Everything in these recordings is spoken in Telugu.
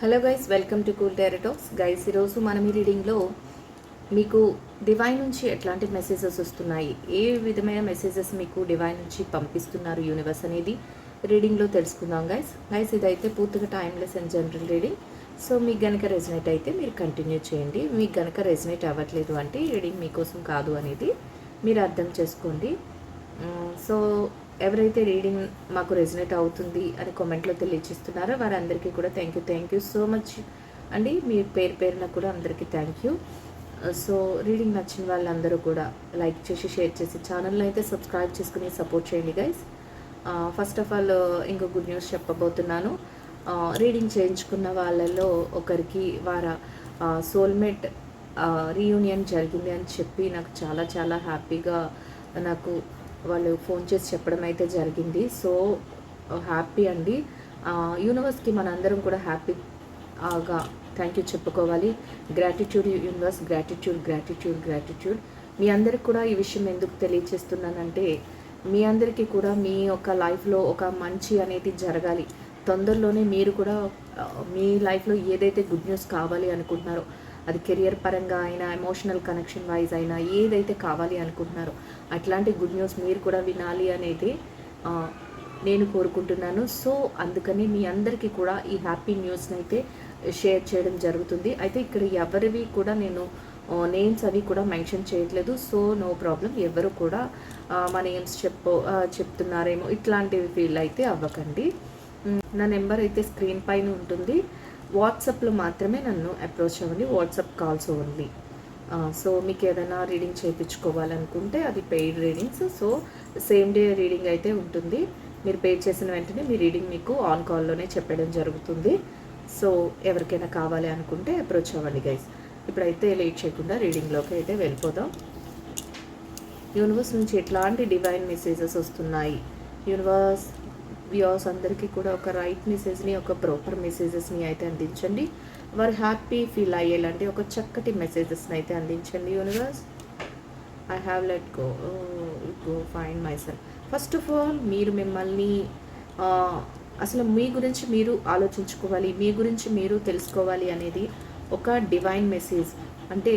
Hello guys welcome to cool tarotalks guys ఈరోజు మనం ఈ రీడింగ్లో మీకు డివైన్ నుంచి ఎట్లాంటి మెసేజెస్ వస్తున్నాయి? ఏ విధమైన మెసేజెస్ మీకు డివైన్ నుంచి పంపిస్తున్నారు యూనివర్స్ అనేది? రీడింగ్లో తెలుసుకుందాం గైస్ గైస్ ఇదైతే పూర్తిగా timeless and general reading so మీకు గనక రెజినేట్ అయితే మీరు కంటిన్యూ చేయండి. మీకు గనక రెజినేట్ అవ్వట్లేదు అంటే రీడింగ్ మీకోసం కాదు అనేది మీరు అర్థం చేసుకోండి. Mm, సో ఎవరైతే రీడింగ్ మాకు రెజినేట్ అవుతుంది అని కామెంట్లో తెలియజేస్తున్నారో వారందరికీ కూడా thank you thank you so much అండి మీ పేరు పేరున కూడా అందరికీ థ్యాంక్ యూ సో రీడింగ్ నచ్చిన వాళ్ళందరూ కూడా లైక్ చేసి షేర్ చేసి ఛానల్ని అయితే సబ్స్క్రైబ్ చేసుకుని సపోర్ట్ చేయండి గైస్ ఫస్ట్ ఆఫ్ ఆల్ ఇంకో గుడ్ న్యూస్ చెప్పబోతున్నాను. Uh, రీడింగ్ చేయించుకున్న వాళ్ళలో ఒకరికి వార uh, సోల్మేట్ రీయూనియన్ uh, జరిగింది అని చెప్పి నాకు చాలా చాలా హ్యాపీగా నాకు వాళ్ళు ఫోన్ చేసి చెప్పడం అయితే జరిగింది. సో హ్యాపీ అండి. యూనివర్స్కి మనందరం కూడా హ్యాపీగా థ్యాంక్ యూ చెప్పుకోవాలి. Gratitude universe gratitude gratitude gratitude. మీ అందరికి కూడా ఈ విషయం ఎందుకు తెలియచేస్తున్నానంటే మీ అందరికీ కూడా మీ యొక్క లైఫ్లో ఒక మంచి అనేది జరగాలి. తొందరలోనే మీరు కూడా మీ లైఫ్లో ఏదైతే గుడ్ న్యూస్ కావాలి అనుకుంటున్నారో అది కెరియర్ పరంగా అయినా ఎమోషనల్ కనెక్షన్ వైజ్ అయినా ఏదైతే కావాలి అనుకుంటున్నారో అట్లాంటి గుడ్ న్యూస్ మీరు కూడా వినాలి అనేది నేను కోరుకుంటున్నాను. సో అందుకని మీ అందరికీ కూడా ఈ హ్యాపీ న్యూస్ని అయితే షేర్ చేయడం జరుగుతుంది. అయితే ఇక్కడ ఎవరివి కూడా నేను నేమ్స్ అవి కూడా మెన్షన్ చేయట్లేదు. సో నో ప్రాబ్లం ఎవరు కూడా మా నేమ్స్ చెప్పు చెప్తున్నారేమో ఇట్లాంటివి ఫీల్ అయితే అవ్వకండి. నా నెంబర్ అయితే స్క్రీన్ పైన ఉంటుంది. వాట్సాప్లో మాత్రమే నన్ను అప్రోచ్ అవ్వండి వాట్సాప్ కాల్స్ ఓన్లీ. సో మీకు ఏదైనా రీడింగ్ చేయించుకోవాలనుకుంటే అది paid readings so same day reading అయితే ఉంటుంది. మీరు పే చేసిన వెంటనే మీ రీడింగ్ మీకు ఆన్ కాల్లోనే చెప్పడం జరుగుతుంది. సో ఎవరికైనా కావాలి అనుకుంటే అప్రోచ్ అవ్వండి గైస్ ఇప్పుడైతే లేట్ చేయకుండా రీడింగ్లోకి అయితే వెళ్ళిపోదాం. యూనివర్స్ నుంచి ఎట్లాంటి డివైన్ మెసేజెస్ వస్తున్నాయి? యూనివర్స్ వ్యూవర్స్ అందరికీ కూడా ఒక రైట్ మెసేజ్ని ఒక ప్రాపర్ మెసేజెస్ని అయితే అందించండి. వారు హ్యాపీ ఫీల్ అయ్యేలాంటి ఒక చక్కటి మెసేజెస్ని అయితే అందించండి universe I have let go go find myself first of all మీరు మిమ్మల్ని అసలు మీ గురించి మీరు ఆలోచించుకోవాలి మీ గురించి మీరు తెలుసుకోవాలి అనేది ఒక డివైన్ మెసేజ్ అంటే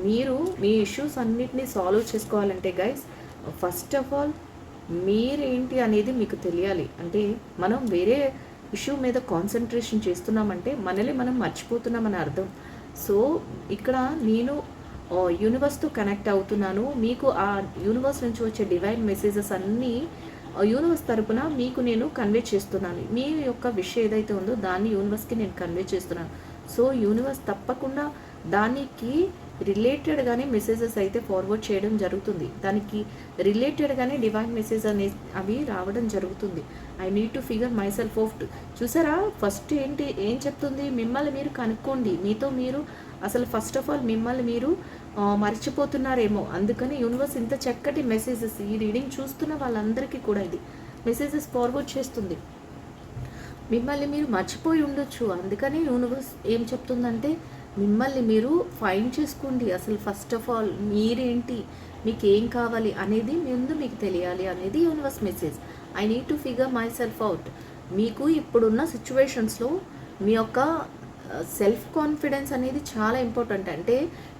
మీరు మీ ఇష్యూస్ అన్నిటినీ సాల్వ్ చేసుకోవాలంటే గైస్ ఫస్ట్ ఆఫ్ ఆల్ మీరేంటి అనేది మీకు తెలియాలి. అంటే మనం వేరే ఇష్యూ మీద కాన్సన్ట్రేషన్ చేస్తున్నామంటే మనల్ని మనం మర్చిపోతున్నామని అర్థం. సో ఇక్కడ నేను యూనివర్స్తో కనెక్ట్ అవుతున్నాను. మీకు ఆ యూనివర్స్ నుంచి వచ్చే డివైన్ మెసేజెస్ అన్నీ యూనివర్స్ తరపున మీకు నేను కన్వే చేస్తున్నాను. మీ యొక్క విషయం ఏదైతే ఉందో దాన్ని యూనివర్స్కి నేను కన్వే చేస్తున్నాను. సో యూనివర్స్ తప్పకుండా దానికి రిలేటెడ్గానే మెసేజెస్ అయితే ఫార్వర్డ్ చేయడం జరుగుతుంది. దానికి రిలేటెడ్గానే డివైన్ మెసేజ్ అనే అవి రావడం జరుగుతుంది. I need to figure myself out చూసారా? ఫస్ట్ ఏంటి ఏం చెప్తుంది? మిమ్మల్ని మీరు కనుక్కోండి. మీతో మీరు అసలు ఫస్ట్ ఆఫ్ ఆల్ మిమ్మల్ని మీరు మర్చిపోతున్నారేమో. అందుకని యూనివర్స్ ఇంత చక్కటి మెసేజెస్ ఈ రీడింగ్ చూస్తున్న వాళ్ళందరికీ కూడా ఇది మెసేజెస్ ఫార్వర్డ్ చేస్తుంది. మిమ్మల్ని మీరు మర్చిపోయి ఉండొచ్చు. అందుకని యూనివర్స్ ఏం చెప్తుందంటే మిమ్మల్ని మీరు ఫైన్ చేసుకోండి. అసలు ఫస్ట్ ఆఫ్ ఆల్ మీరేంటి? మీకు ఏం కావాలి అనేది ముందు మీకు తెలియాలి అనేది universe message I need to figure myself out మీకు ఇప్పుడున్న సిచ్యువేషన్స్లో మీ యొక్క సెల్ఫ్ కాన్ఫిడెన్స్ అనేది చాలా ఇంపార్టెంట్ అంటే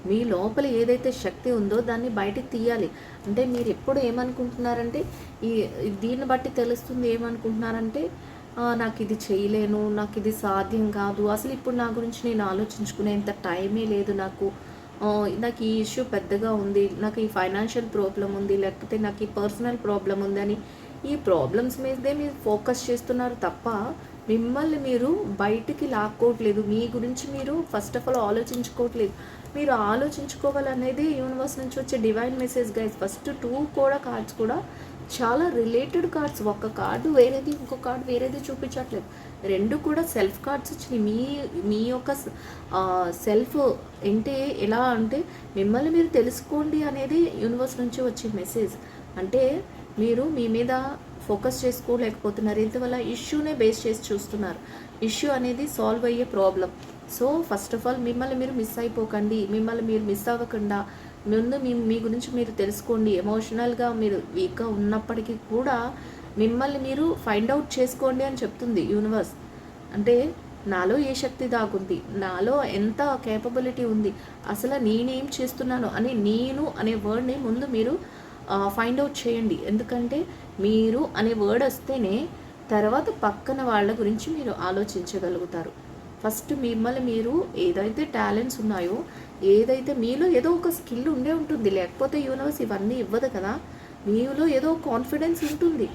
మీ లోపల ఏదైతే శక్తి ఉందో దాన్ని బయటికి తీయాలి. అంటే మీరు ఎప్పుడు ఏమనుకుంటున్నారంటే ఈ దీన్ని బట్టి తెలుస్తుంది ఏమనుకుంటున్నారంటే నాకు ఇది చేయలేను నాకు ఇది సాధ్యం కాదు. అసలు ఇప్పుడు నా గురించి నేను ఆలోచించుకునేంత టైమే లేదు నాకు. నాకు ఈ ఇష్యూ పెద్దగా ఉంది నాకు ఈ ఫైనాన్షియల్ ప్రాబ్లం ఉంది లేకపోతే నాకు ఈ పర్సనల్ ప్రాబ్లం ఉందని ఈ ప్రాబ్లమ్స్ మీదే మీరు ఫోకస్ చేస్తున్నారు తప్ప మిమ్మల్ని మీరు బయటికి లాక్కోవట్లేదు మీ గురించి మీరు ఫస్ట్ ఆఫ్ ఆల్ ఆలోచించుకోవట్లేదు మీరు ఆలోచించుకోవాలనేది యూనివర్స్ నుంచి వచ్చే divine message guys first two కూడా కార్డ్స్ కూడా చాలా రిలేటెడ్ కార్డ్స్ ఒక కార్డు వేరేది ఇంకో కార్డు వేరేది చూపించట్లేదు. రెండు కూడా సెల్ఫ్ కార్డ్స్ వచ్చినాయి. మీ మీ యొక్క సెల్ఫ్ ఏంటి ఎలా అంటే మిమ్మల్ని మీరు తెలుసుకోండి అనేది యూనివర్స్ నుంచి వచ్చే మెసేజ్ అంటే మీరు మీ మీద ఫోకస్ చేసుకోలేకపోతున్నారు. ఇందువల్ల ఇష్యూనే బేస్ చేసి చూస్తున్నారు. ఇష్యూ అనేది సాల్వ్ అయ్యే problem so first of all మిమ్మల్ని మీరు మిస్ అయిపోకండి. మిమ్మల్ని మీరు మిస్ అవ్వకుండా ముందు మీ మీ గురించి మీరు తెలుసుకోండి. ఎమోషనల్గా మీరు వీక్గా ఉన్నప్పటికీ కూడా మిమ్మల్ని మీరు ఫైండ్ అవుట్ చేసుకోండి అని చెప్తుంది యూనివర్స్ అంటే నాలో ఏ శక్తి దాగుంది? నాలో ఎంత కేపబిలిటీ ఉంది? అసలు నేనేం చేస్తున్నాను? అని నేను అనే వర్డ్ని ముందు మీరు ఫైండ్ అవుట్ చేయండి. ఎందుకంటే మీరు అనే వర్డ్ వస్తేనే తర్వాత పక్కన వాళ్ళ గురించి మీరు ఆలోచించగలుగుతారు. ఫస్ట్ మిమ్మల్ని మీరు ఏదైతే టాలెంట్స్ ఉన్నాయో ఏదైతే మీలో ఏదో ఒక స్కిల్ ఉండే ఉంటుంది లేకపోతే యూనివర్స్ ఇవన్నీ ఇవ్వదు కదా మీలో ఏదో కాన్ఫిడెన్స్ ఉంటుంది.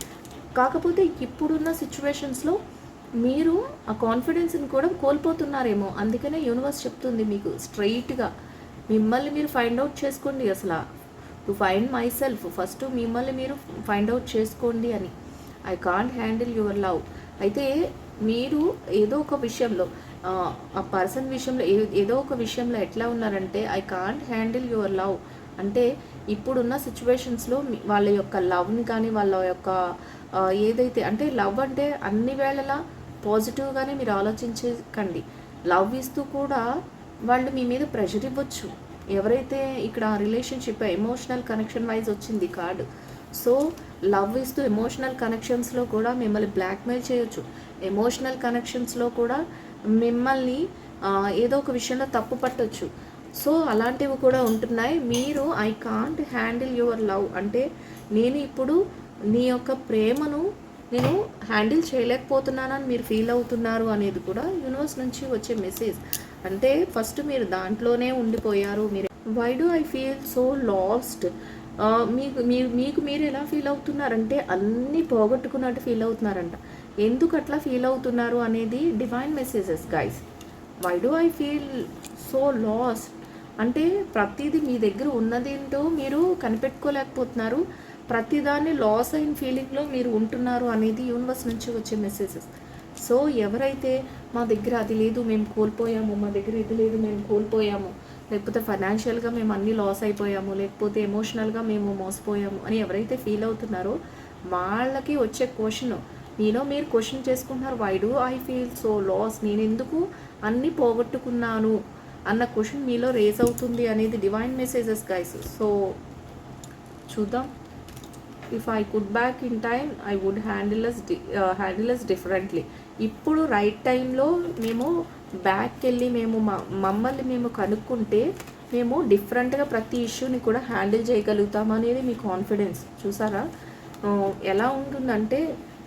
కాకపోతే ఇప్పుడున్న సిచ్యువేషన్స్లో మీరు ఆ కాన్ఫిడెన్స్ని కూడా కోల్పోతున్నారేమో అందుకనే యూనివర్స్ చెప్తుంది మీకు స్ట్రైట్గా మిమ్మల్ని మీరు ఫైండ్ అవుట్ చేసుకోండి అసలు. To find myself first మిమ్మల్ని మీరు ఫైండ్ అవుట్ చేసుకోండి అని. I can't handle your love అయితే మీరు ఏదో ఒక విషయంలో ఆ, పర్సన్ విషయంలో ఏ- ఏదో ఒక విషయంలో ఎట్లా ఉన్నారంటే I can't handle your love. అంటే ఇప్పుడున్న సిచ్యువేషన్స్లో వాళ్ళ యొక్క లవ్ని కానీ వాళ్ళ యొక్క ఏదైతే అంటే లవ్ అంటే అన్ని వేళలా పాజిటివ్గానే మీరు ఆలోచించకండి. లవ్ ఇస్తూ కూడా వాళ్ళు మీ మీద ప్రెషర్ ఇవ్వచ్చు. ఎవరైతే ఇక్కడ రిలేషన్షిప్ ఎమోషనల్ కనెక్షన్ వైజ్ వచ్చింది కార్డు సో లవ్ ఇస్తూ ఎమోషనల్ కనెక్షన్స్లో కూడా మిమ్మల్ని బ్లాక్మెయిల్ చేయొచ్చు. ఎమోషనల్ కనెక్షన్స్లో కూడా మిమ్మల్ని ఏదో ఒక విషయంలో తప్పు పట్టొచ్చు. సో అలాంటివి కూడా ఉంటున్నాయి. మీరు I can't handle your love అంటే నేను ఇప్పుడు నీ యొక్క ప్రేమను నేను హ్యాండిల్ చేయలేకపోతున్నానని మీరు ఫీల్ అవుతున్నారు అనేది కూడా యూనివర్స్ నుంచి వచ్చే మెసేజ్ అంటే ఫస్ట్ మీరు దాంట్లోనే ఉండిపోయారు. మీరు why do I feel so lost మీకు మీరు మీకు మీరు ఎలా ఫీల్ అవుతున్నారంటే అన్నీ పోగొట్టుకున్నట్టు ఫీల్ అవుతున్నారంట. ఎందుకు అట్లా ఫీల్ అవుతున్నారు అనేది divine messages guys why do I feel so lost అంటే ప్రతిదీ మీ దగ్గర ఉన్నదేంటో మీరు కనిపెట్టుకోలేకపోతున్నారు. ప్రతిదాన్ని లాస్ అయిన ఫీలింగ్లో మీరు ఉంటున్నారు అనేది యూనివర్స్ నుంచి వచ్చే మెసేజెస్ సో ఎవరైతే మా దగ్గర అది లేదు మేము కోల్పోయాము మా దగ్గర ఇది లేదు మేము కోల్పోయాము లేకపోతే ఫైనాన్షియల్గా మేము అన్నీ లాస్ అయిపోయాము లేకపోతే ఎమోషనల్గా మేము మోసపోయాము అని ఎవరైతే ఫీల్ అవుతున్నారో వాళ్ళకి వచ్చే క్వశ్చన్ నేను మీరు క్వశ్చన్ చేసుకుంటున్నారు why do I feel so lost నేను ఎందుకు అన్నీ పోగొట్టుకున్నాను? అన్న క్వశ్చన్ మీలో రేజ్ అవుతుంది అనేది డివైన్ మెసేజెస్ గైస్ సో చూద్దాం. If I could back in time I would handles handles handle as differently ఇప్పుడు రైట్ టైంలో మేము బ్యాక్కి వెళ్ళి మేము మ- మమ్మల్ని మేము కనుక్కుంటే మేము డిఫరెంట్గా ప్రతి ఇష్యూని కూడా హ్యాండిల్ చేయగలుగుతాం అనేది మీ కాన్ఫిడెన్స్ చూసారా? Uh, ఎలా ఉంటుందంటే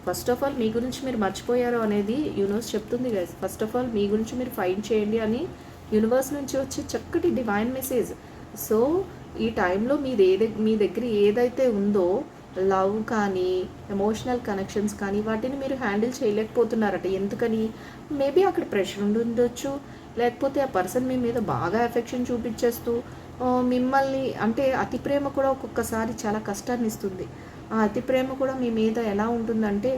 ఫస్ట్ ఆఫ్ ఆల్ మీ గురించి మీరు మర్చిపోయారు అనేది యూనివర్స్ చెప్తుంది గైస్ ఫస్ట్ ఆఫ్ ఆల్ మీ గురించి మీరు ఫైండ్ చేయండి అని యూనివర్స్ నుంచి వచ్చే చక్కటి డివైన్ మెసేజ్ సో ఈ టైంలో మీది ఏది మీ దగ్గర ఏదైతే ఉందో లవ్ కానీ ఎమోషనల్ కనెక్షన్స్ కానీ వాటిని మీరు హ్యాండిల్ చేయలేకపోతున్నారట. ఎందుకని? మేబీ అక్కడ ప్రెషర్ ఉండి ఉండొచ్చు. లేకపోతే ఆ పర్సన్ మీ మీద బాగా ఎఫెక్షన్ చూపించేస్తూ మిమ్మల్ని అంటే అతి ప్రేమ కూడా ఒక్కొక్కసారి చాలా కష్టాన్ని ఇస్తుంది. ఆ అతి ప్రేమ కూడా మీ మీద ఎలా ఉంటుందంటే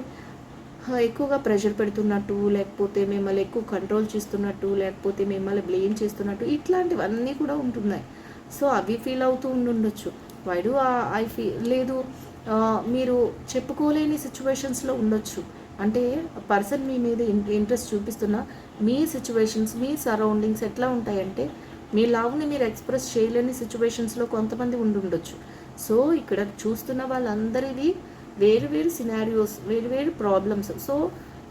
ఎక్కువగా ప్రెషర్ పెడుతున్నట్టు లేకపోతే మిమ్మల్ని ఎక్కువ కంట్రోల్ చేస్తున్నట్టు లేకపోతే మిమ్మల్ని బ్లేమ్ చేస్తున్నట్టు ఇట్లాంటివన్నీ కూడా ఉంటున్నాయి. సో అవి ఫీల్ అవుతూ ఉండుండొచ్చు. వైడు ఐ ఫీల్ లేదు మీరు చెప్పుకోలేని సిచ్యువేషన్స్లో ఉండొచ్చు. అంటే పర్సన్ మీ మీద ఇంట్రెస్ట్ చూపిస్తున్న మీ సిచ్యువేషన్స్ మీ సరౌండింగ్స్ ఎట్లా ఉంటాయంటే మీ లవ్ని మీరు ఎక్స్ప్రెస్ చేయలేని సిచ్యువేషన్స్లో కొంతమంది ఉండి ఉండొచ్చు సో ఇక్కడ చూస్తున్న వాళ్ళందరివి వేరు వేరు సినారియోస్ వేరు వేరు ప్రాబ్లమ్స్ సో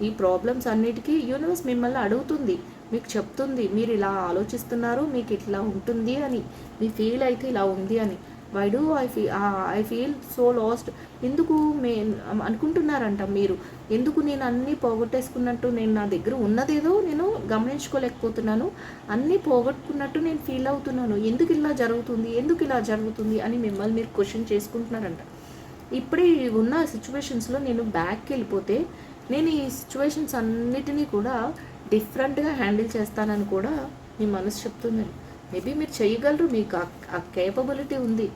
ఈ ప్రాబ్లమ్స్ అన్నిటికీ యూనివర్స్ మిమ్మల్ని అడుగుతుంది. మీకు చెప్తుంది మీరు ఇలా ఆలోచిస్తున్నారు మీకు ఇట్లా ఉంటుంది అని మీ ఫీల్ అయితే ఇలా ఉంది అని. Why do I fee I feel so lost ఎందుకు మే అనుకుంటున్నారంట మీరు? ఎందుకు నేను అన్నీ పోగొట్టేసుకున్నట్టు నేను నా దగ్గర ఉన్నదేదో నేను గమనించుకోలేకపోతున్నాను. అన్నీ పోగొట్టుకున్నట్టు నేను ఫీల్ అవుతున్నాను. ఎందుకు ఇలా జరుగుతుంది? ఎందుకు ఇలా జరుగుతుంది? అని మిమ్మల్ని మీరు క్వశ్చన్ చేసుకుంటున్నారంట. ఇప్పుడే ఉన్న సిచ్యువేషన్స్లో నేను బ్యాక్కి వెళ్ళిపోతే నేను ఈ సిచ్యువేషన్స్ అన్నిటినీ కూడా డిఫరెంట్గా హ్యాండిల్ చేస్తానని కూడా మీ మనసు చెప్తుందండి. మేబీ మీరు చేయగలరు మీకు ఆ- కేపబిలిటీ ఉంది.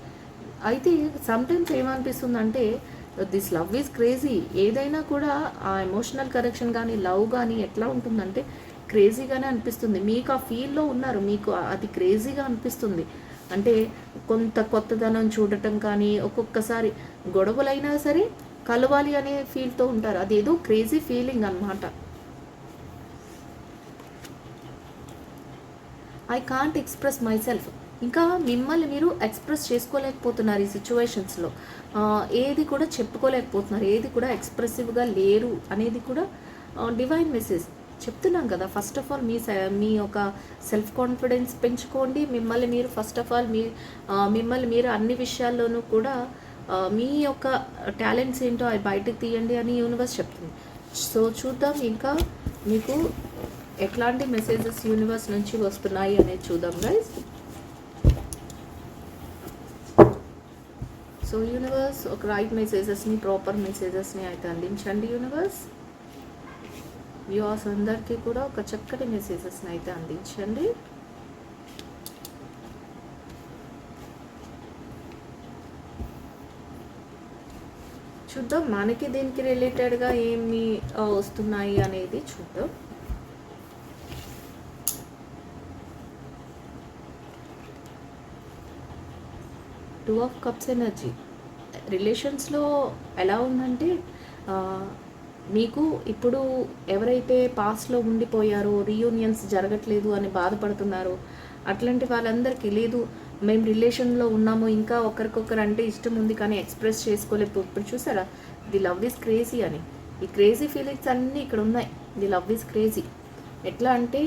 అయితే సమ్టైమ్స్ ఏమనిపిస్తుంది అంటే దిస్ లవ్ ఈజ్ క్రేజీ ఏదైనా కూడా ఆ ఎమోషనల్ కరెక్షన్ కానీ లవ్ కానీ ఎట్లా ఉంటుందంటే క్రేజీగానే అనిపిస్తుంది. మీకు ఆ ఫీల్లో ఉన్నారు మీకు అది క్రేజీగా అనిపిస్తుంది. అంటే కొంత కొత్తదనం చూడటం కానీ ఒక్కొక్కసారి గొడవలైనా సరే కలవాలి అనే ఫీల్తో ఉంటారు. అదేదో క్రేజీ ఫీలింగ్ అన్నమాట. I can't express myself ఇంకా మిమ్మల్ని మీరు ఎక్స్ప్రెస్ చేసుకోలేకపోతున్నారు ఈ సిచ్యువేషన్స్లో ఏది కూడా చెప్పుకోలేకపోతున్నారు ఏది కూడా ఎక్స్ప్రెసివ్గా లేరు అనేది కూడా డివైన్ మెసేజ్ చెప్తున్నాం కదా ఫస్ట్ ఆఫ్ ఆల్ మీ సె- మీ యొక్క సెల్ఫ్ కాన్ఫిడెన్స్ పెంచుకోండి. మిమ్మల్ని మీరు ఫస్ట్ ఆఫ్ ఆల్ మీ మిమ్మల్ని మీరు అన్ని విషయాల్లోనూ కూడా మీ యొక్క టాలెంట్స్ ఏంటో అవి బయటకు తీయండి అని యూనివర్స్ చెప్తుంది. సో చూద్దాం ఇంకా మీకు ఎట్లాంటి మెసేజెస్ యూనివర్స్ నుంచి వస్తున్నాయి అనేది చూద్దాం గైస్ సో యూనివర్స్ ఒక రైట్ మెసేజెస్ని ప్రాపర్ మెసేజెస్ని అయితే అందించండి యూనివర్స్ వ్యూవర్స్ అందరికీ కూడా ఒక చక్కటి మెసేజెస్ని అయితే అందించండి. చూద్దాం మనకి దీనికి రిలేటెడ్గా ఏమి వస్తున్నాయి అనేది చూద్దాం. Two of cups energy. రిలేషన్స్లో ఎలా ఉందంటే మీకు ఇప్పుడు ఎవరైతే పాస్ట్లో ఉండిపోయారో రీయూనియన్స్ జరగట్లేదు అని బాధపడుతున్నారో అట్లాంటి వాళ్ళందరికీ లేదు మేము రిలేషన్లో ఉన్నాము ఇంకా ఒకరికొకరు అంటే ఇష్టం ఉంది కానీ ఎక్స్ప్రెస్ చేసుకోలేదు ఇప్పుడు చూసారా? ది లవ్ ఈస్ క్రేజీ అని. ఈ క్రేజీ ఫీలింగ్స్ అన్నీ ఇక్కడ ఉన్నాయి ది లవ్ ఈస్ క్రేజీ. ఎట్లా అంటే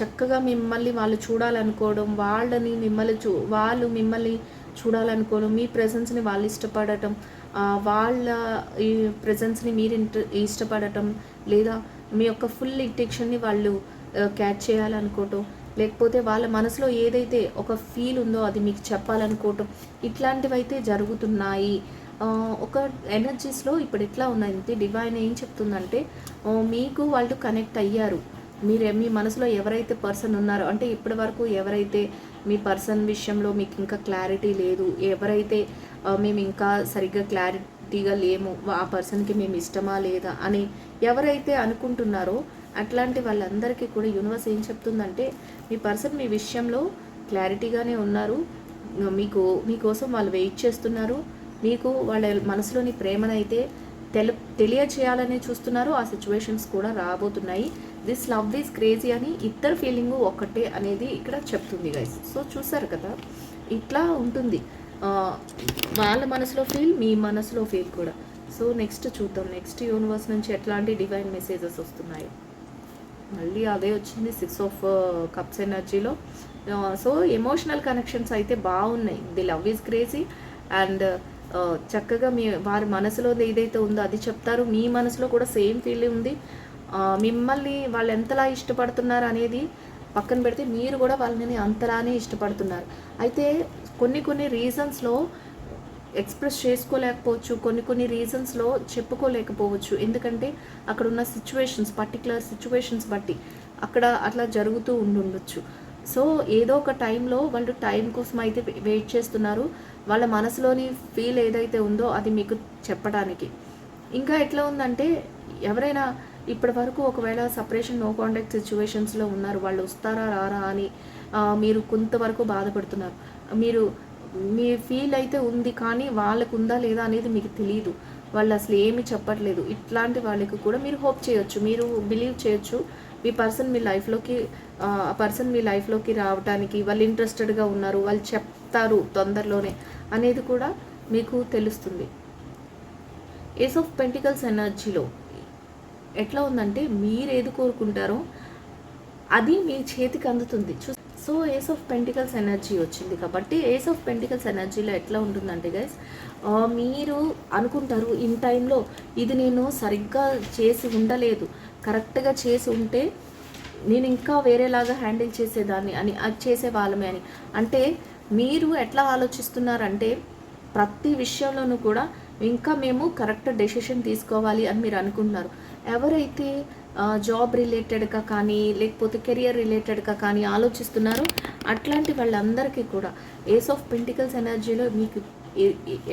చక్కగా మిమ్మల్ని వాళ్ళు చూడాలనుకోవడం వాళ్ళని మిమ్మల్ని చూ వాళ్ళు మిమ్మల్ని చూడాలనుకోవడం మీ ప్రెజెన్స్ని వాళ్ళు ఇష్టపడటం వాళ్ళ ఈ ప్రెజెన్స్ని మీరు ఇంట ఇష్టపడటం లేదా మీ యొక్క ఫుల్ ఇంటెక్షన్ని వాళ్ళు క్యాచ్ చేయాలనుకోవటం లేకపోతే వాళ్ళ మనసులో ఏదైతే ఒక ఫీల్ ఉందో అది మీకు చెప్పాలనుకోవటం ఇట్లాంటివైతే జరుగుతున్నాయి. ఒక ఎనర్జీస్లో ఇప్పుడు ఎట్లా ఉందంటే డివైన్ ఏం చెప్తుందంటే మీకు వాళ్ళు కనెక్ట్ అయ్యారు. మీరు మీ మనసులో ఎవరైతే పర్సన్ ఉన్నారో అంటే ఇప్పటి వరకు ఎవరైతే మీ పర్సన్ విషయంలో మీకు ఇంకా క్లారిటీ లేదు ఎవరైతే మేము ఇంకా సరిగ్గా క్లారిటీగా లేము ఆ పర్సన్కి మేము ఇష్టమా లేదా అని ఎవరైతే అనుకుంటున్నారో అట్లాంటి వాళ్ళందరికీ కూడా యూనివర్స్ ఏం చెప్తుందంటే మీ పర్సన్ మీ విషయంలో క్లారిటీగానే ఉన్నారు మీకు మీకోసం వాళ్ళు వెయిట్ చేస్తున్నారు మీకు వాళ్ళ మనసులోని ప్రేమనైతే తెలు తెలియచేయాలని చూస్తున్నారు ఆ సిచ్యువేషన్స్ కూడా రాబోతున్నాయి. దిస్ లవ్ ఈజ్ క్రేజీ అని ఇద్దరు ఫీలింగ్ ఒకటే అనేది ఇక్కడ చెప్తుంది గైస్ సో చూసారు కదా ఇట్లా ఉంటుంది. వాళ్ళ మనసులో ఫీల్ మీ మనసులో ఫీల్ కూడా. సో నెక్స్ట్ చూద్దాం. నెక్స్ట్ యూనివర్స్ నుంచి ఎట్లాంటి డివైన్ మెసేజెస్ వస్తున్నాయి. మళ్ళీ అదే వచ్చింది సిక్స్ ఆఫ్ కప్స్ ఎనర్జీలో సో ఎమోషనల్ కనెక్షన్స్ అయితే బాగున్నాయి. The love is crazy and చక్కగా మీ వారి మనసులో ఏదైతే ఉందో అది చెప్తారు. మీ మనసులో కూడా సేమ్ ఫీల్ ఉంది. మిమ్మల్ని వాళ్ళు ఎంతలా ఇష్టపడుతున్నారు అనేది పక్కన పెడితే మీరు కూడా వాళ్ళని అంతలానే ఇష్టపడుతున్నారు. అయితే కొన్ని కొన్ని రీజన్స్లో ఎక్స్ప్రెస్ చేసుకోలేకపోవచ్చు కొన్ని కొన్ని రీజన్స్లో చెప్పుకోలేకపోవచ్చు. ఎందుకంటే అక్కడ ఉన్న సిచ్యువేషన్స్ పర్టికులర్ సిచ్యువేషన్స్ బట్టి అక్కడ అట్లా జరుగుతూ ఉండుండొచ్చు. సో ఏదో ఒక టైంలో వాళ్ళు టైం కోసం అయితే వెయిట్ చేస్తున్నారు. వాళ్ళ మనసులోని ఫీల్ ఏదైతే ఉందో అది మీకు చెప్పడానికి. ఇంకా ఎట్లా ఉందంటే ఎవరైనా ఇప్పటి వరకు ఒకవేళ సపరేషన్ నో కాంటాక్ట్ సిచ్యువేషన్స్లో ఉన్నారు వాళ్ళు వస్తారా రారా అని మీరు కొంతవరకు బాధపడుతున్నారు. మీరు మీ ఫీల్ అయితే ఉంది కానీ వాళ్ళకు ఉందా లేదా అనేది మీకు తెలియదు వాళ్ళు అసలు ఏమి చెప్పట్లేదు. ఇట్లాంటి వాళ్ళకి కూడా మీరు హోప్ చేయొచ్చు. మీరు బిలీవ్ చేయొచ్చు. మీ పర్సన్ మీ లైఫ్లోకి ఆ పర్సన్ మీ లైఫ్లోకి రావడానికి వాళ్ళు ఇంట్రెస్టెడ్గా ఉన్నారు వాళ్ళు చెప్తారు తొందరలోనే అనేది కూడా మీకు తెలుస్తుంది. ఏస్ ఆఫ్ పెంటికల్స్ ఎనర్జీలో ఎట్లా ఉందంటే మీరు ఏది కోరుకుంటారో అది మీ చేతికి అందుతుంది. చూ so ace of pentacles energy వచ్చింది కాబట్టి ఏస్ ఆఫ్ పెంటికల్స్ ఎనర్జీలో ఎట్లా ఉంటుందంటే గైస్ మీరు అనుకుంటారు ఇన్ టైంలో ఇది నేను సరిగ్గా చేసి ఉండలేదు కరెక్ట్గా చేసి ఉంటే నేను ఇంకా వేరేలాగా హ్యాండిల్ చేసేదాన్ని అని అది చేసే వాళ్ళమే అని. అంటే మీరు ఎట్లా ఆలోచిస్తున్నారంటే ప్రతి విషయంలోనూ కూడా ఇంకా మేము కరెక్ట్ డెసిషన్ తీసుకోవాలి అని మీరు అనుకుంటున్నారు. ఎవరైతే జాబ్ రిలేటెడ్గా కానీ లేకపోతే కెరియర్ రిలేటెడ్గా కానీ ఆలోచిస్తున్నారో అట్లాంటి వాళ్ళందరికీ కూడా ఏస్ ఆఫ్ పెంటికల్స్ ఎనర్జీలో మీకు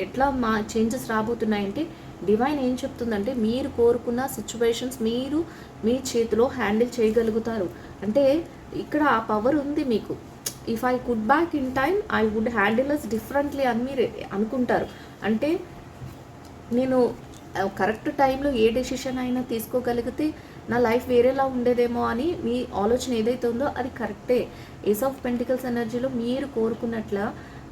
ఎట్లా మా చేంజెస్ రాబోతున్నాయంటే డివైన్ ఏం చెప్తుందంటే మీరు కోరుకున్న సిచ్యువేషన్స్ మీరు మీ చేతిలో హ్యాండిల్ చేయగలుగుతారు. అంటే ఇక్కడ ఆ పవర్ ఉంది మీకు. If I could back in time I would handle as differently అని మీరు అనుకుంటారు. అంటే నేను కరెక్ట్ టైంలో ఏ డెసిషన్ అయినా తీసుకోగలిగితే నా లైఫ్ వేరేలా ఉండేదేమో అని మీ ఆలోచన ఏదైతే ఉందో అది కరెక్టే ఏస్ ఆఫ్ పెంటికల్స్ ఎనర్జీలో మీరు కోరుకున్నట్ల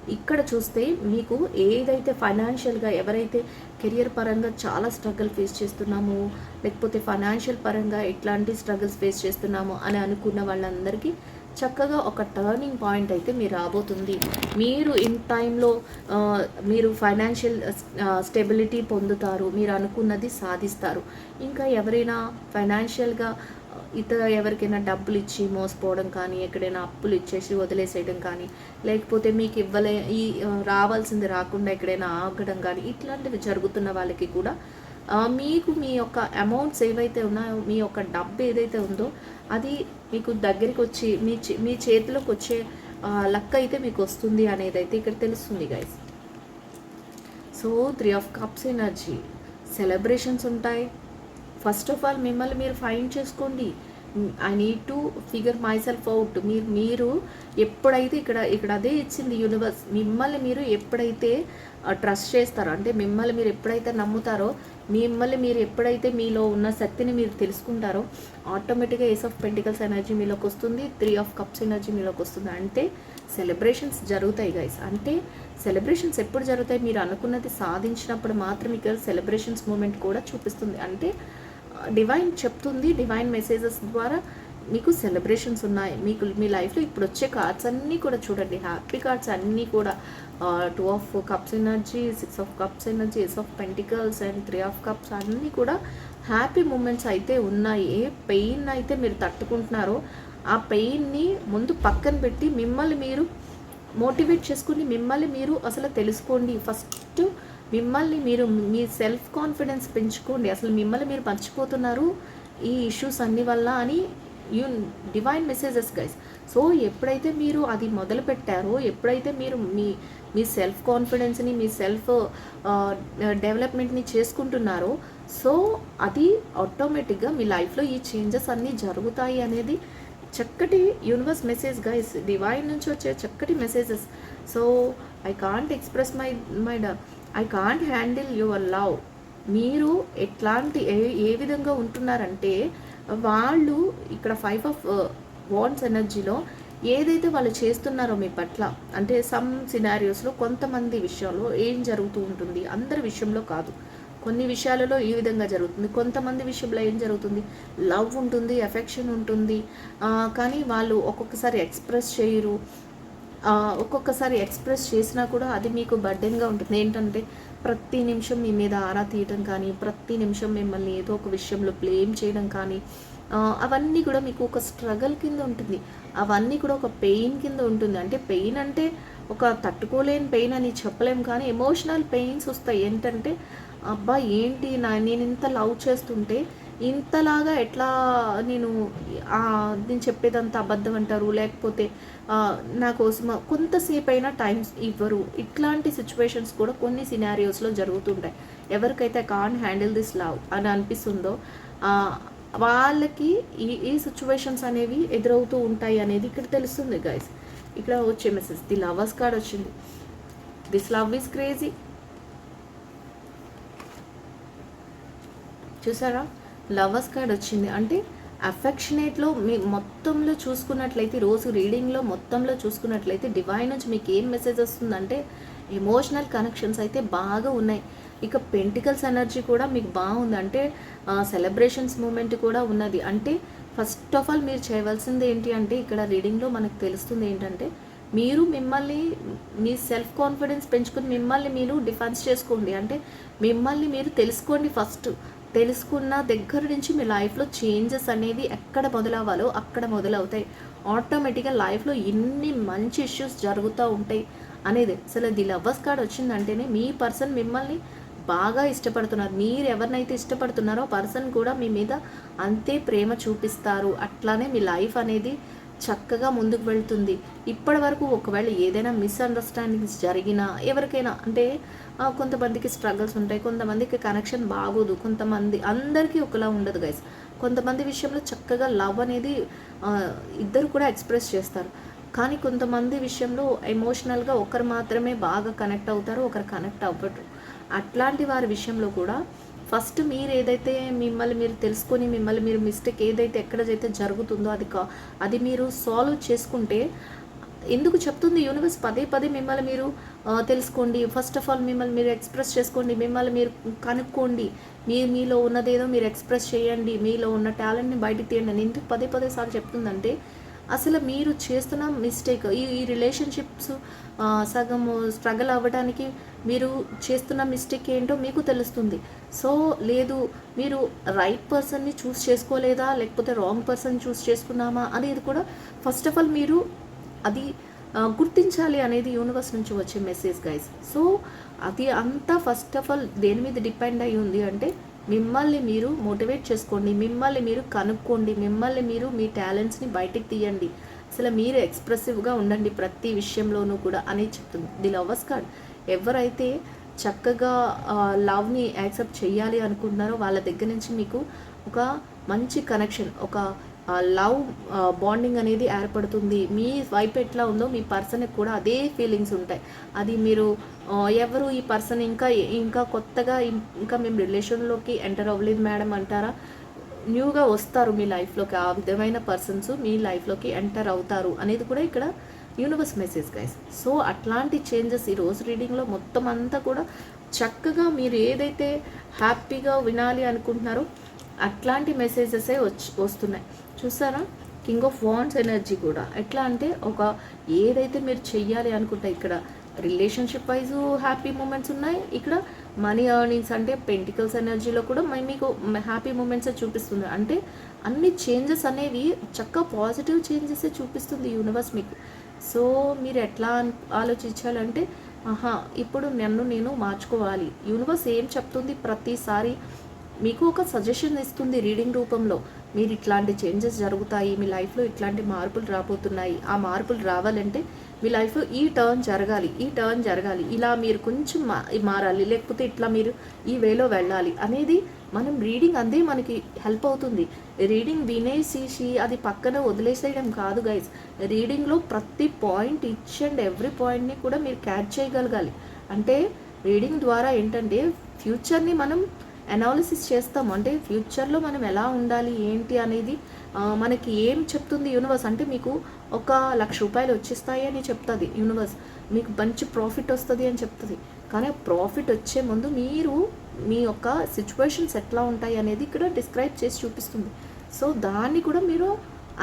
ఇక్కడ చూస్తే మీకు ఏదైతే ఫైనాన్షియల్గా ఎవరైతే కెరియర్ పరంగా చాలా స్ట్రగుల్ ఫేస్ చేస్తున్నామో లేకపోతే ఫైనాన్షియల్ పరంగా ఎట్లాంటి స్ట్రగుల్స్ ఫేస్ చేస్తున్నాము అని అనుకున్న వాళ్ళందరికీ చక్కగా ఒక టర్నింగ్ పాయింట్ అయితే మీరు రాబోతుంది. మీరు ఇన్ టైంలో మీరు ఫైనాన్షియల్ స్టెబిలిటీ పొందుతారు మీరు అనుకున్నది సాధిస్తారు. ఇంకా ఎవరైనా ఫైనాన్షియల్గా ఇతర ఎవరికైనా డబ్బులు ఇచ్చి మోసపోవడం కానీ ఎక్కడైనా అప్పులు ఇచ్చేసి వదిలేసేయడం కానీ లేకపోతే మీకు ఇవ్వలే ఈ రావాల్సింది రాకుండా ఎక్కడైనా ఆగడం కానీ ఇట్లాంటివి జరుగుతున్న వాళ్ళకి కూడా మీకు మీ యొక్క అమౌంట్స్ ఏవైతే ఉన్నాయో మీ యొక్క డబ్బు ఏదైతే ఉందో అది మీకు దగ్గరికి వచ్చి మీ చే- మీ చేతిలోకి వచ్చే లక్ అయితే మీకు వస్తుంది అనేది అయితే ఇక్కడ తెలుస్తుంది guys so three of cups energy celebrations ఉంటాయి. ఫస్ట్ ఆఫ్ ఆల్ మిమ్మల్ని మీరు ఫైండ్ చేసుకోండి. I need to figure myself out మీరు మీరు ఎప్పుడైతే ఇక్కడ ఇక్కడ అదే ఇచ్చింది యూనివర్స్ మిమ్మల్ని మీరు ఎప్పుడైతే ట్రస్ట్ చేస్తారో అంటే మిమ్మల్ని మీరు ఎప్పుడైతే నమ్ముతారో మిమ్మల్ని మీరు ఎప్పుడైతే మీలో ఉన్న శక్తిని మీరు తెలుసుకుంటారో ఆటోమేటిక్గా ఏస్ ఆఫ్ పెంటికల్స్ ఎనర్జీ మీలోకి వస్తుంది త్రీ ఆఫ్ కప్స్ ఎనర్జీ మీలోకి వస్తుంది. అంటే సెలబ్రేషన్స్ జరుగుతాయి గైస్ అంటే సెలబ్రేషన్స్ ఎప్పుడు జరుగుతాయి మీరు అనుకున్నది సాధించినప్పుడు మాత్రం ఇక్కడ సెలబ్రేషన్స్ మూమెంట్ కూడా చూపిస్తుంది. అంటే uh, డివైన్ చెప్తుంది డివైన్ మెసేజెస్ ద్వారా మీకు సెలబ్రేషన్స్ ఉన్నాయి మీకు మీ లైఫ్లో ఇప్పుడు వచ్చే కార్డ్స్ అన్నీ కూడా చూడండి. హ్యాపీ కార్డ్స్ అన్నీ కూడా. Two of cups energy six of cups energy ace of pentacles and three of cups అన్నీ కూడా హ్యాపీ మూమెంట్స్ అయితే ఉన్నాయి. ఏ పెయిన్ అయితే మీరు తట్టుకుంటున్నారో ఆ పెయిన్ని ముందు పక్కన పెట్టి మిమ్మల్ని మీరు మోటివేట్ చేసుకుని మిమ్మల్ని మీరు అసలు తెలుసుకోండి. ఫస్ట్ మిమ్మల్ని మీరు మీ సెల్ఫ్ కాన్ఫిడెన్స్ పెంచుకోండి. అసలు మిమ్మల్ని మీరు మర్చిపోతున్నారు ఈ ఇష్యూస్ అన్ని వల్ల అని you divine messages guys so ఎప్పుడైతే మీరు అది మొదలు పెట్టారో ఎప్పుడైతే మీరు మీ మీ సెల్ఫ్ కాన్ఫిడెన్స్ని మీ సెల్ఫ్ డెవలప్మెంట్ని చేసుకుంటున్నారో సో అది ఆటోమేటిక్గా మీ లైఫ్లో ఈ చేంజెస్ అన్నీ జరుగుతాయి అనేది చక్కటి యూనివర్స్ మెసేజ్ గైస్ డివైన్ నుంచి వచ్చే చక్కటి messages so I can't express my my I can't handle your love మీరు ఎట్లాంటి ఏ ఏ విధంగా ఉంటున్నారంటే వాళ్ళు ఇక్కడ ఫైవ్ ఆఫ్ వాన్స్ ఎనర్జీలో ఏదైతే వాళ్ళు చేస్తున్నారో మీ పట్ల అంటే సమ్ సినారియోస్లో కొంతమంది విషయంలో ఏం జరుగుతూ ఉంటుంది అందరి విషయంలో కాదు. కొన్ని విషయాలలో ఈ విధంగా జరుగుతుంది. కొంతమంది విషయంలో ఏం జరుగుతుంది? లవ్ ఉంటుంది ఎఫెక్షన్ ఉంటుంది. కానీ వాళ్ళు ఒక్కొక్కసారి ఎక్స్ప్రెస్ చేయరు. ఒక్కొక్కసారి ఎక్స్ప్రెస్ చేసినా కూడా అది మీకు బర్డెన్గా ఉంటుంది. ఏంటంటే ప్రతి నిమిషం మీ మీద ఆరా తీయటం కానీ ప్రతి నిమిషం మిమ్మల్ని ఏదో ఒక విషయంలో బ్లేమ్ చేయడం కానీ అవన్నీ కూడా మీకు ఒక స్ట్రగల్ కింద ఉంటుంది. అవన్నీ కూడా ఒక పెయిన్ కింద ఉంటుంది. అంటే పెయిన్ అంటే ఒక తట్టుకోలేని పెయిన్ అని చెప్పలేం కానీ ఎమోషనల్ పెయిన్స్ వస్తాయి. ఏంటంటే అబ్బా ఏంటి నా నేను ఇంత లవ్ చేస్తుంటే ఇంతలాగా ఎట్లా నేను నేను చెప్పేదంతా అబద్ధం అంటారు? లేకపోతే నా కోసం కొంతసేపు అయినా టైం ఇవ్వరు. ఇట్లాంటి సిచ్యువేషన్స్ కూడా కొన్ని సినారియోస్లో జరుగుతుంటాయి. ఎవరికైతే కాన్ హ్యాండిల్ దిస్ లవ్ అని అనిపిస్తుందో వాళ్ళకి ఈ ఈ సిచ్యువేషన్స్ అనేవి ఎదురవుతూ ఉంటాయి అనేది ఇక్కడ తెలుస్తుంది గైస్ ఇక్కడ వచ్చే మెసేజ్ ది లవర్స్ కార్డ్ వచ్చింది. దిస్ లవ్ ఈస్ క్రేజీ చూసారా? లవర్స్ కార్డ్ వచ్చింది. అంటే అఫెక్షనేట్లో మీ మొత్తంలో చూసుకున్నట్లయితే రోజు రీడింగ్లో మొత్తంలో చూసుకున్నట్లయితే డివైన్ నుంచి మీకు ఏం మెసేజ్ వస్తుందంటే ఎమోషనల్ కనెక్షన్స్ అయితే బాగా ఉన్నాయి. ఇక పెంటికల్స్ ఎనర్జీ కూడా మీకు బాగుంది. అంటే సెలబ్రేషన్స్ మూమెంట్ కూడా ఉన్నది. అంటే ఫస్ట్ ఆఫ్ ఆల్ మీరు చేయవలసింది ఏంటి అంటే ఇక్కడ రీడింగ్లో మనకు తెలుస్తుంది ఏంటంటే మీరు మిమ్మల్ని మీ సెల్ఫ్ కాన్ఫిడెన్స్ పెంచుకుని మిమ్మల్ని మీరు డిఫెన్స్ చేసుకోండి. అంటే మిమ్మల్ని మీరు తెలుసుకోండి ఫస్ట్ తెలుసుకున్న దగ్గర నుంచి మీ లైఫ్లో చేంజెస్ అనేవి ఎక్కడ మొదలవ్వాలో అక్కడ మొదలవుతాయి. ఆటోమేటిక్గా లైఫ్లో ఎన్ని మంచి ఇష్యూస్ జరుగుతూ ఉంటాయి అనేది. అసలు ది లవ్వర్స్ కార్డ్ వచ్చిందంటేనే మీ పర్సన్ మిమ్మల్ని బాగా ఇష్టపడుతున్నారు. మీరు ఎవరినైతే ఇష్టపడుతున్నారో పర్సన్ కూడా మీ మీద అంతే ప్రేమ చూపిస్తారు. అట్లానే మీ లైఫ్ అనేది చక్కగా ముందుకు వెళ్తుంది. ఇప్పటి వరకు ఒకవేళ ఏదైనా మిస్అండర్స్టాండింగ్స్ జరిగినా ఎవరికైనా అంటే కొంతమందికి స్ట్రగుల్స్ ఉంటాయి కొంతమందికి కనెక్షన్ బాగోదు కొంతమంది అందరికీ ఒకలా ఉండదు గైస్ కొంతమంది విషయంలో చక్కగా లవ్ అనేది ఇద్దరు కూడా ఎక్స్ప్రెస్ చేస్తారు. కానీ కొంతమంది విషయంలో ఎమోషనల్గా ఒకరు మాత్రమే బాగా కనెక్ట్ అవుతారు ఒకరు కనెక్ట్ అవ్వరు. అట్లాంటి వారి విషయంలో కూడా ఫస్ట్ మీరు ఏదైతే మిమ్మల్ని మీరు తెలుసుకొని మిమ్మల్ని మీరు మిస్టేక్ ఏదైతే ఎక్కడైతే జరుగుతుందో అది కా అది మీరు సాల్వ్ చేసుకుంటే ఎందుకు చెప్తుంది యూనివర్స్? పదే పదే మిమ్మల్ని మీరు తెలుసుకోండి. ఫస్ట్ ఆఫ్ ఆల్ మిమ్మల్ని మీరు ఎక్స్ప్రెస్ చేసుకోండి. మిమ్మల్ని మీరు కనుక్కోండి. మీ మీలో ఉన్నదేదో మీరు ఎక్స్ప్రెస్ చేయండి. మీలో ఉన్న టాలెంట్ని బయటికి తీయండి. అని ఎందుకు పదే పదే సార్లు చెప్తుందంటే అసలు మీరు చేస్తున్న మిస్టేక్ ఈ ఈ రిలేషన్షిప్స్ సగం స్ట్రగుల్ అవ్వడానికి మీరు చేస్తున్న మిస్టేక్ ఏంటో మీకు తెలుస్తుంది. సో లేదు మీరు రైట్ పర్సన్ని చూస్ చేసుకోలేదా? లేకపోతే రాంగ్ పర్సన్ చూస్ చేసుకున్నామా? అనేది కూడా ఫస్ట్ ఆఫ్ ఆల్ మీరు అది గుర్తించాలి అనేది యూనివర్స్ నుంచి వచ్చే మెసేజ్ గైస్ సో అది అంతా ఫస్ట్ ఆఫ్ ఆల్ దేని మీద డిపెండ్ అయి ఉంది అంటే మిమ్మల్ని మీరు మోటివేట్ చేసుకోండి మిమ్మల్ని మీరు కనుక్కోండి మిమ్మల్ని మీరు మీ టాలెంట్స్ని బయటికి తీయండి. అసలు మీరు ఎక్స్ప్రెసివ్గా ఉండండి ప్రతి విషయంలోనూ కూడా అని చెప్తుంది. The lovers card. ఎవరైతే చక్కగా లవ్ని యాక్సెప్ట్ చేయాలి అనుకుంటున్నారో వాళ్ళ దగ్గర నుంచి మీకు ఒక మంచి కనెక్షన్ ఒక లవ్ బాండింగ్ అనేది ఏర్పడుతుంది. మీ వైపు ఎట్లా ఉందో మీ పర్సన్కి కూడా అదే ఫీలింగ్స్ ఉంటాయి. అది మీరు ఎవరు ఈ పర్సన్ ఇంకా ఇంకా కొత్తగా ఇంకా మేము రిలేషన్లోకి ఎంటర్ అవ్వలేదు మేడం అంటారా? న్యూగా వస్తారు మీ లైఫ్లోకి ఆ విధమైన పర్సన్స్ మీ లైఫ్లోకి ఎంటర్ అవుతారు అనేది కూడా ఇక్కడ యూనివర్స్ మెసేజ్ గైస్ సో అట్లాంటి చేంజెస్ ఈ రోజు రీడింగ్లో మొత్తం అంతా కూడా చక్కగా మీరు ఏదైతే హ్యాపీగా వినాలి అనుకుంటున్నారో అట్లాంటి మెసేజెసే వచ్చి వస్తున్నాయి. చూసారా? కింగ్ ఆఫ్ వాన్స్ ఎనర్జీ కూడా. ఎట్లా అంటే ఒక ఏదైతే మీరు చెయ్యాలి అనుకుంటే ఇక్కడ రిలేషన్షిప్ వైజ్ హ్యాపీ మూమెంట్స్ ఉన్నాయి. ఇక్కడ మనీ ఎర్నింగ్స్ అంటే పెంటికల్స్ ఎనర్జీలో కూడా మ- మీకు హ్యాపీ మూమెంట్సే చూపిస్తుంది. అంటే అన్ని చేంజెస్ అనేవి చక్క పాజిటివ్ చేంజెసే చూపిస్తుంది యూనివర్స్ మీకు. సో మీరు ఎట్లా ఆలోచించాలంటే ఆహా ఇప్పుడు నన్ను నేను మార్చుకోవాలి. యూనివర్స్ ఏం చెప్తుంది? ప్రతిసారి మీకు ఒక సజెషన్ ఇస్తుంది రీడింగ్ రూపంలో. మీరు ఇట్లాంటి చేంజెస్ జరుగుతాయి మీ లైఫ్లో ఇట్లాంటి మార్పులు రాబోతున్నాయి. ఆ మార్పులు రావాలంటే మీ లైఫ్లో ఈ టర్న్ జరగాలి ఈ టర్న్ జరగాలి. ఇలా మీరు కొంచెం మారాలి లేకపోతే ఇట్లా మీరు ఈ వేలో వెళ్ళాలి అనేది మనం రీడింగ్ అందే మనకి హెల్ప్ అవుతుంది. రీడింగ్ వినేసి అది పక్కన వదిలేసేయడం కాదు గైస్ రీడింగ్లో ప్రతి పాయింట్ ఇచ్ అండ్ ఎవ్రీ పాయింట్ని కూడా మీరు క్యాచ్ చేయగలగాలి. అంటే రీడింగ్ ద్వారా ఏంటంటే ఫ్యూచర్ని మనం అనాలిసిస్ చేస్తాం అంటే ఫ్యూచర్లో మనం ఎలా ఉండాలి ఏంటి అనేది మనకి ఏం చెప్తుంది యూనివర్స్ అంటే మీకు ఒక లక్ష రూపాయలు వచ్చేస్తాయి అని చెప్తుంది యూనివర్స్ మీకు మంచి ప్రాఫిట్ వస్తుంది అని చెప్తుంది. కానీ ప్రాఫిట్ వచ్చే ముందు మీరు మీ యొక్క సిచ్యువేషన్స్ ఎట్లా ఉంటాయి అనేది ఇక్కడ డిస్క్రైబ్ చేసి చూపిస్తుంది. సో దాన్ని కూడా మీరు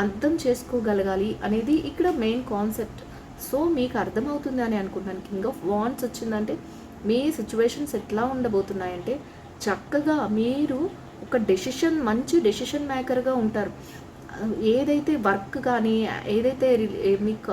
అర్థం చేసుకోగలగాలి అనేది ఇక్కడ మెయిన్ కాన్సెప్ట్ సో మీకు అర్థమవుతుంది అని అనుకుంటున్నాను. కింగ్ ఆఫ్ వాన్స్ వచ్చిందంటే మీ సిచ్యువేషన్స్ ఎట్లా ఉండబోతున్నాయంటే చక్కగా మీరు ఒక డెసిషన్ మంచి డెసిషన్ మేకర్గా ఉంటారు. ఏదైతే వర్క్ కానీ ఏదైతే రి- మీకు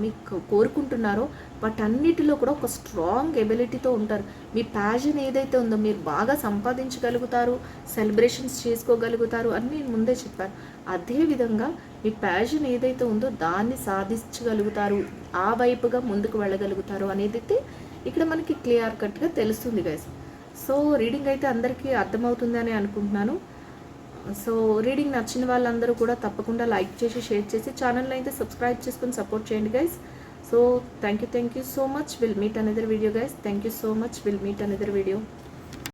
మీకు కోరుకుంటున్నారో వాటన్నిటిలో కూడా ఒక స్ట్రాంగ్ ఎబిలిటీతో ఉంటారు. మీ ప్యాషన్ ఏదైతే ఉందో మీరు బాగా సంపాదించగలుగుతారు సెలబ్రేషన్స్ చేసుకోగలుగుతారు అని నేను ముందే చెప్పాను అదేవిధంగా మీ ప్యాషన్ ఏదైతే ఉందో దాన్ని సాధించగలుగుతారు ఆ వైపుగా ముందుకు వెళ్ళగలుగుతారు అనేది అయితే ఇక్కడ మనకి క్లియర్ కట్గా తెలుస్తుంది గైస్ సో రీడింగ్ అయితే అందరికీ అర్థమవుతుంది అని అనుకుంటున్నాను. సో రీడింగ్ నచ్చిన వాళ్ళందరూ కూడా తప్పకుండా లైక్ చేసి షేర్ చేసి ఛానల్ని అయితే సబ్స్క్రైబ్ చేసుకొని సపోర్ట్ చేయండి guys. So thank you thank you so much. Will meet another video guys. Thank you so much. Will meet another video.